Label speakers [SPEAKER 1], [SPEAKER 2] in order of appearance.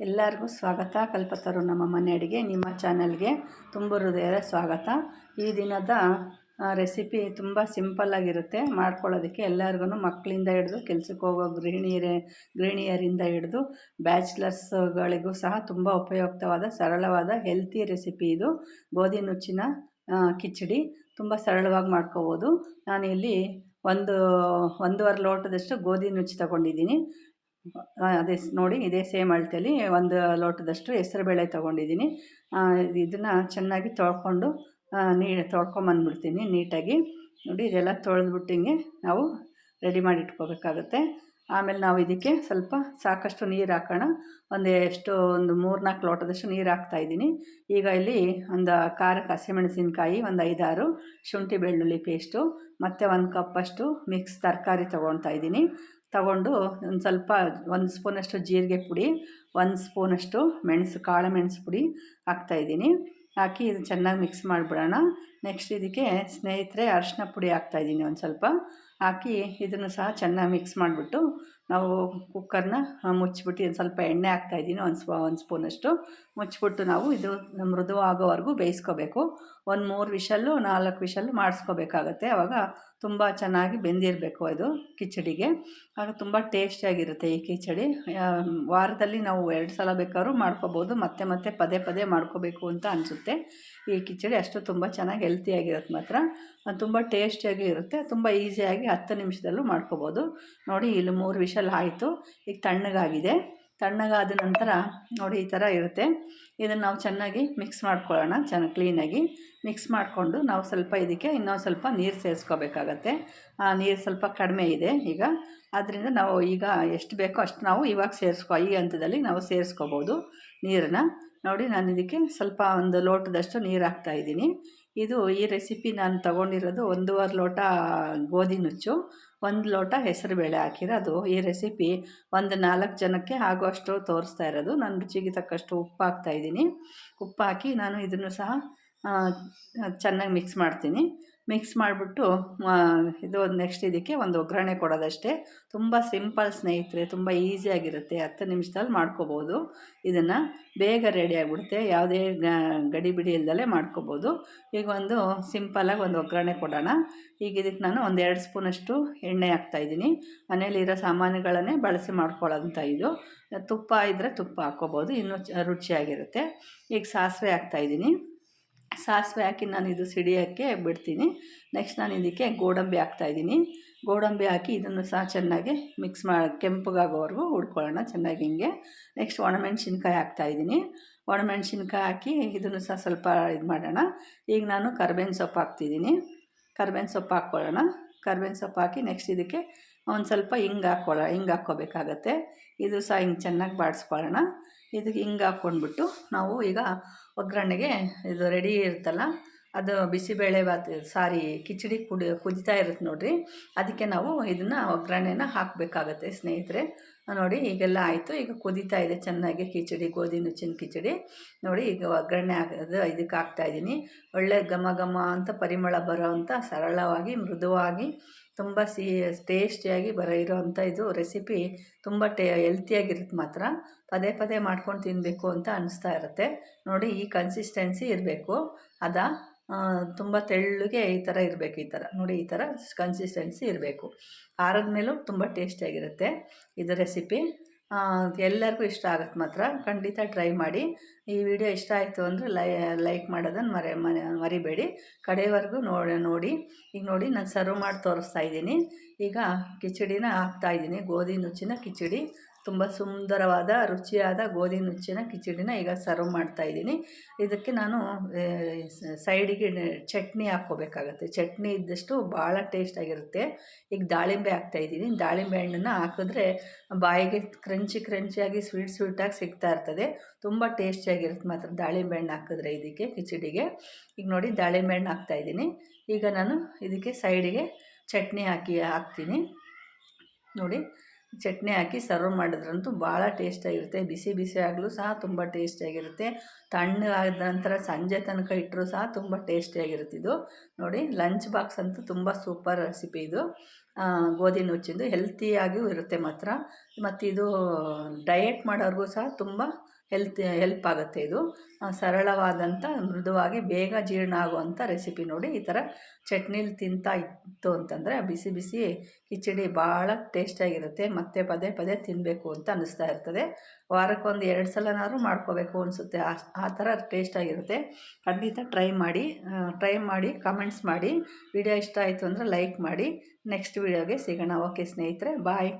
[SPEAKER 1] ಎಲ್ಲರಿಗೂ ಸ್ವಾಗತ. ಕಲ್ಪತರು ನಮ್ಮ ಮನೆ ಅಡುಗೆ, ನಿಮ್ಮ ಚಾನಲ್ಗೆ ತುಂಬ ಹೃದಯದ ಸ್ವಾಗತ. ಈ ದಿನದ ರೆಸಿಪಿ ತುಂಬ ಸಿಂಪಲ್ಲಾಗಿರುತ್ತೆ ಮಾಡ್ಕೊಳ್ಳೋದಕ್ಕೆ ಎಲ್ಲರಿಗೂ ಮಕ್ಕಳಿಂದ ಹಿಡಿದು, ಕೆಲಸಕ್ಕೆ ಹೋಗೋ ಗೃಹಿಣಿಯರೇ, ಗೃಹಿಣಿಯರಿಂದ ಹಿಡಿದು, ಬ್ಯಾಚ್ಲರ್ಸ್ಗಳಿಗೂ ಸಹ ತುಂಬ ಉಪಯುಕ್ತವಾದ, ಸರಳವಾದ, ಹೆಲ್ತಿ ರೆಸಿಪಿ ಇದು. ಗೋಧಿ ನುಚ್ಚಿನ ಕಿಚಡಿ ತುಂಬ ಸರಳವಾಗಿ ಮಾಡ್ಕೋಬೋದು. ನಾನಿಲ್ಲಿ ಒಂದು, ಒಂದೂವರೆ ಲೋಟದಷ್ಟು ಗೋಧಿ ನುಚ್ಚಿ ತಗೊಂಡಿದ್ದೀನಿ. ಅದೇ ನೋಡಿ ಇದೇ ಸೇಮ್ ಅಳತೆಯಲ್ಲಿ ಒಂದು ಲೋಟದಷ್ಟು ಹೆಸರುಬೇಳೆ ತೊಗೊಂಡಿದ್ದೀನಿ. ಇದನ್ನು ಚೆನ್ನಾಗಿ ತೊಳ್ಕೊಂಡು ನೀ, ತೊಳ್ಕೊಂಬಂದ್ಬಿಡ್ತೀನಿ ನೀಟಾಗಿ. ನೋಡಿ ಇದೆಲ್ಲ ತೊಳೆದ್ಬಿಟ್ಟು ಹಿಂಗೆ ನಾವು ರೆಡಿ ಮಾಡಿ ಇಟ್ಕೋಬೇಕಾಗುತ್ತೆ. ಆಮೇಲೆ ನಾವು ಇದಕ್ಕೆ ಸ್ವಲ್ಪ ಸಾಕಷ್ಟು ನೀರು ಹಾಕೋಣ. ಒಂದು ಎಷ್ಟು, ಒಂದು ಮೂರು ನಾಲ್ಕು ಲೋಟದಷ್ಟು ನೀರು ಹಾಕ್ತಾಯಿದ್ದೀನಿ ಈಗ ಇಲ್ಲಿ ಒಂದು ಖಾರಕ್ಕೆ ಹಸಿಮೆಣಸಿನ್ಕಾಯಿ, ಒಂದು ಐದಾರು ಶುಂಠಿ ಬೆಳ್ಳುಳ್ಳಿ ಪೇಸ್ಟು, ಮತ್ತು ಒಂದು ಕಪ್ಪಷ್ಟು ಮಿಕ್ಸ್ ತರಕಾರಿ ತೊಗೊಳ್ತಾ ಇದ್ದೀನಿ. ತಗೊಂಡು ಒಂದು ಸ್ವಲ್ಪ ಒಂದು ಸ್ಪೂನಷ್ಟು ಜೀರಿಗೆ ಪುಡಿ, ಒಂದು ಸ್ಪೂನಷ್ಟು ಮೆಣಸು, ಕಾಳು ಮೆಣಸು ಪುಡಿ ಹಾಕ್ತಾಯಿದ್ದೀನಿ ಹಾಕಿ ಇದು ಚೆನ್ನಾಗಿ ಮಿಕ್ಸ್ ಮಾಡಿಬಿಡೋಣ. ನೆಕ್ಸ್ಟ್ ಇದಕ್ಕೆ ಸ್ನೇಹಿತರೆ ಅರಿಶಿನ ಪುಡಿ ಹಾಕ್ತಾಯಿದ್ದೀನಿ ಒಂದು ಸ್ವಲ್ಪ. ಹಾಕಿ ಇದನ್ನು ಸಹ ಚೆನ್ನಾಗಿ ಮಿಕ್ಸ್ ಮಾಡಿಬಿಟ್ಟು ನಾವು ಕುಕ್ಕರ್ನ ಮುಚ್ಚಿಬಿಟ್ಟು ಒಂದು ಸ್ವಲ್ಪ ಎಣ್ಣೆ ಹಾಕ್ತಾಯಿದ್ದೀನಿ ಒಂದು ಸ್ವ ಒಂದು ಸ್ಪೂನಷ್ಟು. ಮುಚ್ಚಿಬಿಟ್ಟು ನಾವು ಇದು ಮೃದು ಆಗೋವರೆಗೂ ಬೇಯಿಸ್ಕೋಬೇಕು. ಒಂದು ಮೂರು ವಿಷಲ್ಲು, ನಾಲ್ಕು ವಿಷಲ್ಲು ಮಾಡಿಸ್ಕೋಬೇಕಾಗತ್ತೆ. ಆವಾಗ ತುಂಬ ಚೆನ್ನಾಗಿ ಬೆಂದಿರಬೇಕು ಅದು ಕಿಚಡಿಗೆ. ಆಗ ತುಂಬ ಟೇಸ್ಟಿಯಾಗಿರುತ್ತೆ ಈ ಕಿಚಡಿ. ವಾರದಲ್ಲಿ ನಾವು ಎರಡು ಸಲ ಬೇಕಾದ್ರೂ ಮಾಡ್ಕೋಬೋದು. ಮತ್ತೆ ಮತ್ತೆ ಪದೇ ಪದೇ ಮಾಡ್ಕೋಬೇಕು ಅಂತ ಅನಿಸುತ್ತೆ. ಈ ಕಿಚಡಿ ಅಷ್ಟು ತುಂಬ ಚೆನ್ನಾಗಿ ಹೆಲ್ತಿಯಾಗಿರುತ್ತೆ ಮಾತ್ರ. ತುಂಬ ಟೇಸ್ಟಿಯಾಗಿ ಇರುತ್ತೆ. ತುಂಬ ಈಸಿಯಾಗಿ ಹತ್ತು ನಿಮಿಷದಲ್ಲೂ ಮಾಡ್ಕೋಬೋದು. ನೋಡಿ, ಇಲ್ಲಿ ಮೂರು ವಿಷಲ್ ಆಯಿತು. ಈಗ ತಣ್ಣಗಾಗಿದೆ. ತಣ್ಣಗಾದ ನಂತರ ನೋಡಿ, ಈ ಥರ ಇರುತ್ತೆ. ಇದನ್ನು ನಾವು ಚೆನ್ನಾಗಿ ಮಿಕ್ಸ್ ಮಾಡ್ಕೊಳ್ಳೋಣ, ಚೆನ್ನಾಗಿ ಕ್ಲೀನಾಗಿ. ಮಿಕ್ಸ್ ಮಾಡಿಕೊಂಡು ನಾವು ಸ್ವಲ್ಪ ಇದಕ್ಕೆ ಇನ್ನೊಂದು ಸ್ವಲ್ಪ ನೀರು ಸೇರಿಸ್ಕೋಬೇಕಾಗತ್ತೆ. ಆ ನೀರು ಸ್ವಲ್ಪ ಕಡಿಮೆ ಇದೆ ಈಗ. ಆದ್ದರಿಂದ ನಾವು ಈಗ ಎಷ್ಟು ಬೇಕೋ ಅಷ್ಟು ನಾವು ಇವಾಗ ಸೇರಿಸ್ಕೊ, ಈ ಹಂತದಲ್ಲಿ ನಾವು ಸೇರಿಸ್ಕೋಬೋದು ನೀರನ್ನು. ನೋಡಿ, ನಾನು ಇದಕ್ಕೆ ಸ್ವಲ್ಪ ಒಂದು ಲೋಟದಷ್ಟು ನೀರು ಹಾಕ್ತಾಯಿದ್ದೀನಿ ಇದು ಈ ರೆಸಿಪಿ ನಾನು ತಗೊಂಡಿರೋದು ಒಂದೂವರೆ ಲೋಟ ಗೋಧಿ ನುಚ್ಚು, ಒಂದು ಲೋಟ ಹೆಸರುಬೇಳೆ ಹಾಕಿರೋದು. ಈ ರೆಸಿಪಿ ಒಂದು ನಾಲ್ಕು ಜನಕ್ಕೆ ಆಗುವಷ್ಟು ತೋರಿಸ್ತಾ ಇರೋದು. ನಾನು ರುಚಿಗೆ ತಕ್ಕಷ್ಟು ಉಪ್ಪು ಹಾಕ್ತಾಯಿದ್ದೀನಿ ಉಪ್ಪು ಹಾಕಿ ನಾನು ಇದನ್ನು ಸಹ ಚೆನ್ನಾಗಿ ಮಿಕ್ಸ್ ಮಾಡ್ತೀನಿ. ಮಿಕ್ಸ್ ಮಾಡಿಬಿಟ್ಟು ಇದು ನೆಕ್ಸ್ಟ್ ಇದಕ್ಕೆ ಒಂದು ಒಗ್ಗರಣೆ ಕೊಡೋದಷ್ಟೇ. ತುಂಬ ಸಿಂಪಲ್ ಸ್ನೇಹಿತರೆ, ತುಂಬ ಈಸಿಯಾಗಿರುತ್ತೆ ಹತ್ತು ನಿಮಿಷದಲ್ಲಿ ಮಾಡ್ಕೋಬೋದು. ಇದನ್ನು ಬೇಗ ರೆಡಿ ಆಗಿಬಿಡುತ್ತೆ. ಯಾವುದೇ ಗಡಿ ಬಿಡಿ ಇಲ್ದಲೇ ಮಾಡ್ಕೋಬೋದು. ಈಗ ಒಂದು ಸಿಂಪಲಾಗಿ ಒಂದು ಒಗ್ಗರಣೆ ಕೊಡೋಣ. ಈಗ ಇದಕ್ಕೆ ನಾನು ಒಂದು ಎರಡು ಸ್ಪೂನಷ್ಟು ಎಣ್ಣೆ ಹಾಕ್ತಾಯಿದ್ದೀನಿ ಮನೇಲಿರೋ ಸಾಮಾನುಗಳನ್ನೇ ಬಳಸಿ ಮಾಡ್ಕೊಳ್ಳೋಂಥ ಇದು. ತುಪ್ಪ ಇದ್ದರೆ ತುಪ್ಪ ಹಾಕ್ಕೋಬೋದು. ಇನ್ನೂ ರುಚಿಯಾಗಿರುತ್ತೆ. ಈಗ ಸಾಸಿವೆ ಹಾಕ್ತಾಯಿದ್ದೀನಿ ಸಾಸಿವೆ ಹಾಕಿ ನಾನು ಇದು ಸಿಡಿಯೋಕ್ಕೆ ಬಿಡ್ತೀನಿ. ನೆಕ್ಸ್ಟ್ ನಾನು ಇದಕ್ಕೆ ಗೋಡಂಬಿ ಹಾಕ್ತಾಯಿದ್ದೀನಿ ಗೋಡಂಬಿ ಹಾಕಿ ಇದನ್ನು ಸಹ ಚೆನ್ನಾಗಿ ಮಿಕ್ಸ್ ಮಾಡಿ, ಕೆಂಪಗಾಗೋವರೆಗೂ ಹುಡ್ಕೊಳ್ಳೋಣ ಚೆನ್ನಾಗಿ ಹಿಂಗೆ. ನೆಕ್ಸ್ಟ್ ಒಣಮೆಣ್ಸಿನ್ಕಾಯಿ ಹಾಕ್ತಾಯಿದ್ದೀನಿ ಒಣಮೆಣ್ಸಿನ್ಕಾಯಿ ಹಾಕಿ ಇದನ್ನು ಸಹ ಸ್ವಲ್ಪ ಇದು ಮಾಡೋಣ. ಈಗ ನಾನು ಕರ್ಬೇವಿನ ಸೊಪ್ಪು ಹಾಕ್ತಿದ್ದೀನಿ. ಕರ್ಬೇವಿನ ಸೊಪ್ಪು ಹಾಕ್ಕೊಳ್ಳೋಣ. ಕರ್ಬೇವಿನ ಸೊಪ್ಪು ಹಾಕಿ ನೆಕ್ಸ್ಟ್ ಇದಕ್ಕೆ ಒಂದು ಸ್ವಲ್ಪ ಹಿಂಗೆ ಹಾಕ್ಕೊಳ್ಳೋ, ಹಿಂಗೆ ಹಾಕ್ಕೋಬೇಕಾಗತ್ತೆ. ಇದು ಸಹ ಹಿಂಗೆ ಚೆನ್ನಾಗಿ ಬಾಡಿಸ್ಕೊಳ್ಳೋಣ. ಇದಕ್ಕೆ ಹಿಂಗೆ ಹಾಕ್ಕೊಂಡ್ಬಿಟ್ಟು ನಾವು ಈಗ ಒಗ್ಗರಣೆಗೆ ಇದು ರೆಡಿ ಇರುತ್ತಲ್ಲ, ಅದು ಬಿಸಿಬೇಳೆ ಬಾತ್, ಸಾರಿ ಕಿಚಡಿ ಕುಡಿ, ಕುದಿತಾ ಇರುತ್ತೆ ನೋಡಿರಿ. ಅದಕ್ಕೆ ನಾವು ಇದನ್ನು ಒಗ್ಗರಣೆನ ಹಾಕಬೇಕಾಗತ್ತೆ ಸ್ನೇಹಿತರೆ. ನೋಡಿ ಈಗೆಲ್ಲ ಆಯಿತು, ಈಗ ಕುದಿತಾ ಇದೆ ಚೆನ್ನಾಗಿ ಕಿಚಡಿ, ಗೋಧಿ ನುಚ್ಚಿನ ಕಿಚಡಿ. ನೋಡಿ ಈಗ ಒಗ್ಗರಣೆ ಹಾಕೋದು ಇದಕ್ಕೆ ಹಾಕ್ತಾಯಿದ್ದೀನಿ ಒಳ್ಳೆ ಘಮ ಘಮ ಅಂತ ಪರಿಮಳ ಬರೋ ಅಂಥ ಸರಳವಾಗಿ ಮೃದುವಾಗಿ ತುಂಬ ಸಿಹಿ ಟೇಸ್ಟಿಯಾಗಿ ಬರ ಇರೋವಂಥ ಇದು ರೆಸಿಪಿ ತುಂಬ ಟೇ ಎಲ್ತಿಯಾಗಿರುತ್ತೆ ಮಾತ್ರ. ಪದೇ ಪದೇ ಮಾಡ್ಕೊಂಡು ತಿನ್ನಬೇಕು ಅಂತ ಅನಿಸ್ತಾ ಇರುತ್ತೆ. ನೋಡಿ ಈ ಕನ್ಸಿಸ್ಟೆನ್ಸಿ ಇರಬೇಕು. ಅದ ತುಂಬ ತೆಳ್ಳಗೆ ಈ ಥರ ಇರಬೇಕು ಈ ಥರ ನೋಡಿ ಈ ಥರ ಕನ್ಸಿಸ್ಟೆನ್ಸಿ ಇರಬೇಕು. ಆರದ ಮೇಲೂ ತುಂಬ ಟೇಸ್ಟಿಯಾಗಿರುತ್ತೆ ಇದು ರೆಸಿಪಿ. ಎಲ್ಲರಿಗೂ ಇಷ್ಟ ಆಗುತ್ತೆ ಮಾತ್ರ. ಖಂಡಿತ ಟ್ರೈ ಮಾಡಿ. ಈ ವಿಡಿಯೋ ಇಷ್ಟ ಆಯಿತು ಅಂದರೆ ಲೈ ಲೈಕ್ ಮಾಡೋದನ್ನು ಮರೆ ಮರಿಬೇಡಿ. ಕಡೆಯವರೆಗೂ ನೋಡಿ ನೋಡಿ. ಈಗ ನೋಡಿ ನಾನು ಸರ್ವ್ ಮಾಡಿ ತೋರಿಸ್ತಾ ಇದ್ದೀನಿ. ಈಗ ಕಿಚಡಿನ ಹಾಕ್ತಾಯಿದ್ದೀನಿ ಗೋಧಿ ನುಚ್ಚಿನ ಕಿಚಡಿ. ತುಂಬ ಸುಂದರವಾದ, ರುಚಿಯಾದ ಗೋಧಿ ನುಚ್ಚಿನ ಕಿಚಡಿನ ಈಗ ಸರ್ವ್ ಮಾಡ್ತಾಯಿದ್ದೀನಿ ಇದಕ್ಕೆ ನಾನು ಸೈಡಿಗೆ ಚಟ್ನಿ ಹಾಕ್ಕೋಬೇಕಾಗತ್ತೆ. ಚಟ್ನಿ ಇದ್ದಷ್ಟು ಭಾಳ ಟೇಸ್ಟಾಗಿರುತ್ತೆ ಈಗ ದಾಳಿಂಬೆ ಹಾಕ್ತಾಯಿದ್ದೀನಿ ದಾಳಿಂಬೆ ಹಣ್ಣನ್ನು ಹಾಕಿದ್ರೆ ಬಾಯಿಗೆ ಕ್ರಂಚಿ ಕ್ರಂಚಿಯಾಗಿ ಸ್ವೀಟ್ ಸ್ವೀಟಾಗಿ ಸಿಗ್ತಾ ಇರ್ತದೆ. ತುಂಬ ಟೇಸ್ಟಿಯಾಗಿರುತ್ತೆ ಮಾತ್ರ ದಾಳಿಂಬೆ ಹಣ್ಣು ಹಾಕಿದ್ರೆ ಇದಕ್ಕೆ ಕಿಚಡಿಗೆ. ಈಗ ನೋಡಿ ದಾಳಿಂಬೆ ಹಣ್ಣು ಹಾಕ್ತಾಯಿದ್ದೀನಿ ಈಗ ನಾನು ಇದಕ್ಕೆ ಸೈಡಿಗೆ ಚಟ್ನಿ ಹಾಕಿ, ಹಾಕ್ತೀನಿ. ನೋಡಿ ಚಟ್ನಿ ಹಾಕಿ ಸರ್ವ್ ಮಾಡಿದ್ರಂತೂ ಭಾಳ ಟೇಸ್ಟಾಗಿರುತ್ತೆ. ಬಿಸಿ ಬಿಸಿ ಆಗಲೂ ಸಹ ತುಂಬ ಟೇಸ್ಟಿಯಾಗಿರುತ್ತೆ ತಣ್ಣಗಾದ ನಂತರ ಸಂಜೆ ತನಕ ಇಟ್ಟರೂ ಸಹ ತುಂಬ ಟೇಸ್ಟಿಯಾಗಿರುತ್ತೆ ಇದು. ನೋಡಿ, ಲಂಚ್ ಬಾಕ್ಸ್ ಅಂತೂ ತುಂಬ ಸೂಪರ್ ರೆಸಿಪಿ ಇದು. ಗೋಧಿ ನುಚ್ಚಿಂದು ಹೆಲ್ತಿಯಾಗಿಯೂ ಇರುತ್ತೆ ಮಾತ್ರ. ಮತ್ತು ಇದು ಡಯೆಟ್ ಮಾಡೋರಿಗೂ ಸಹ ತುಂಬ ಹೆಲ್ತ್, ಹೆಲ್ಪ್ ಆಗುತ್ತೆ ಇದು. ಸರಳವಾದಂಥ ಮೃದುವಾಗಿ ಬೇಗ ಜೀರ್ಣ ಆಗುವಂಥ ರೆಸಿಪಿ ನೋಡಿ. ಈ ಥರ ಚಟ್ನಿಲಿ ತಿಂತಾ ಇತ್ತು ಅಂತಂದರೆ ಬಿಸಿ ಬಿಸಿ ಕಿಚಡಿ ಭಾಳ ಟೇಸ್ಟಾಗಿರುತ್ತೆ ಮತ್ತೆ ಪದೇ ಪದೇ ತಿನ್ನಬೇಕು ಅಂತ ಅನ್ನಿಸ್ತಾ ಇರ್ತದೆ. ವಾರಕ್ಕೊಂದು ಎರಡು ಸಲನಾದರೂ ಮಾಡ್ಕೋಬೇಕು ಅನಿಸುತ್ತೆ. ಆ ಥರ ಟೇಸ್ಟಾಗಿರುತ್ತೆ ಖಂಡಿತ ಟ್ರೈ ಮಾಡಿ. ಟ್ರೈ ಮಾಡಿ ಕಮೆಂಟ್ಸ್ ಮಾಡಿ. ವಿಡಿಯೋ ಇಷ್ಟ ಆಯಿತು ಅಂದರೆ ಲೈಕ್ ಮಾಡಿ. ನೆಕ್ಸ್ಟ್ ವಿಡಿಯೋಗೆ ಸಿಗೋಣ. ಓಕೆ ಸ್ನೇಹಿತರೆ ಬಾಯ್